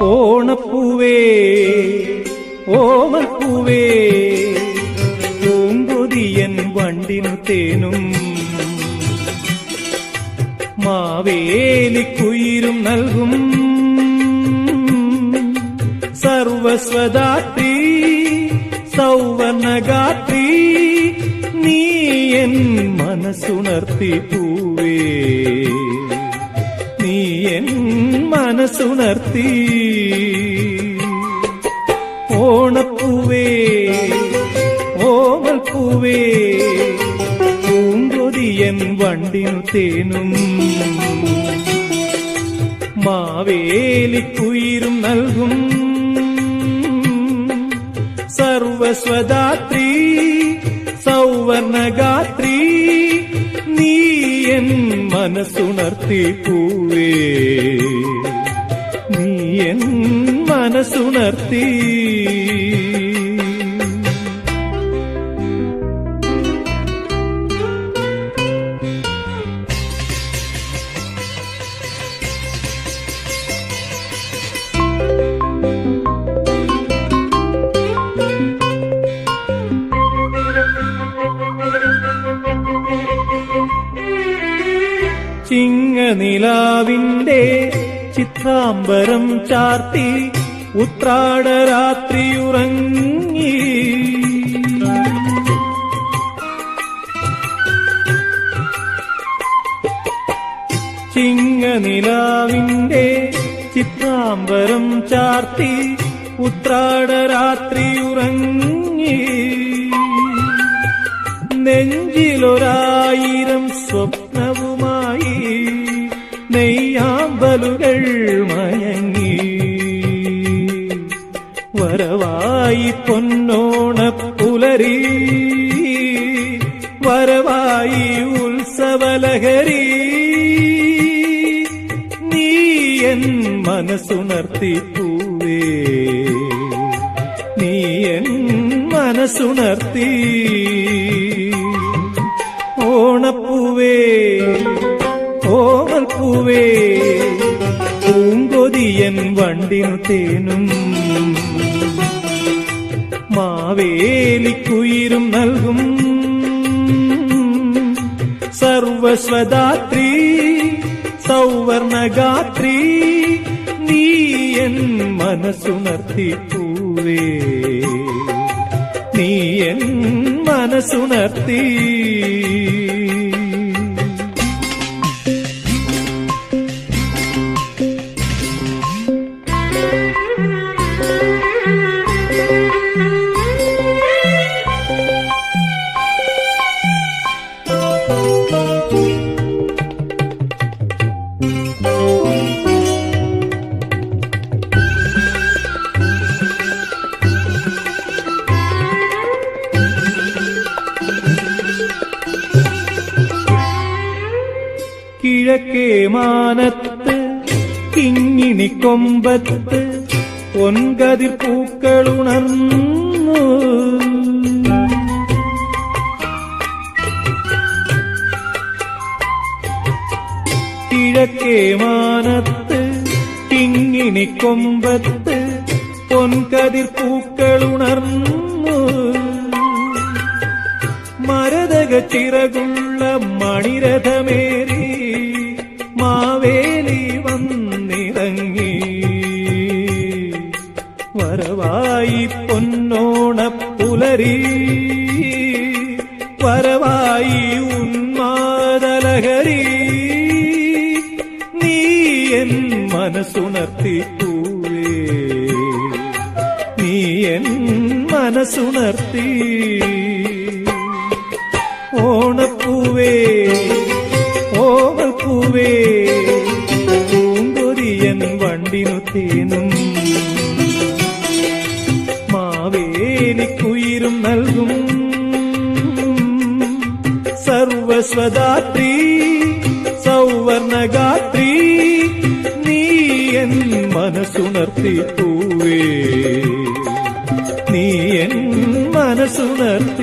ഓണപ്പൂവേ ഓമപ്പൂവേ പൂങ്കൊതിയൻ വണ്ടിനു തേനും. മാവേലിക്കുയിരും നൽകും. സർവസ്വദാത്രി സൗവർണഗാത്രി നീ എൻ മനസ്സുണർത്തി പൂവേ. നീ എൻ മനസ്സുണർത്തി. ഓണപ്പൂവേ ഓമൽ പൂവേ പൂങ്കൊതിയൻ വണ്ടിനു തേനും. മാവേലിക്കുയിരും നൽകും. സർവസ്വദാത്രി സൗവർണഗാത്രി നീ എൻ മനസ്സുണർത്തി പൂവേ. എൻ മനസ്സുണർത്തി. ചിങ്ങനിലാവിന്റെ ചിത്രാംബരം ചാർത്തി ഉത്രാടരാത്രിയുറങ്ങി ചിങ്ങനിലാവിന്റെ ചിത്രാംബരം ചാർത്തി ഉത്രാടരാത്രിയുറങ്ങി നെഞ്ചിലൊരായിരം സ്വപ്നവുമായി മയങ്ങി വരവായി പൊന്നോണ പുലരി വരവായി ഉത്സവലഹരി നീ എൻ മനസ്സുണർത്തി പൂവേ നീ എൻ മനസ്സുണർത്തി ഓണപ്പൂവേ ഓമൽ പൂവേ പൂങ്കൊതിയൻ വണ്ടിനു തേനും. മാവേലിക്കുയിരും നൽകും. സർവസ്വദാത്രി സൗവർണഗാത്രി നീ എൻ മനസ്സുണർത്തി പൂവേ നീ എൻ മനസ്സുണർത്തി കിഴക്കേ മാനത്ത് കിങ്ങിണി കൊമ്പത്ത് ഒൻകതിർ പൂക്കളുണർന്നു കിഴക്കേ മാനത്ത് കിങ്ങിണി കൊമ്പത്ത് പൊൻകതിർ പൂക്കളുണർന്നു മരതക ചിറകുള്ള മണിരഥമേറി വരവായി പൊന്നോണ പുലരി വരവായി ഉന്മാതലഹരി നീ എൻ മനസ്സുണർത്തി പൂവേ നീ എൻ മനസ്സുണർത്തി. ഓണപ്പൂവേ ഓണപ്പൂവേ പൂങ്കൊരിയൻ വണ്ടിനു തേനും സർവസ്വദാത്രി സൗവർണഗാത്രി നീ എൻ മനസ്സുണർത്തി പൂവേ നീ എൻ മനസ്സുണർത്തി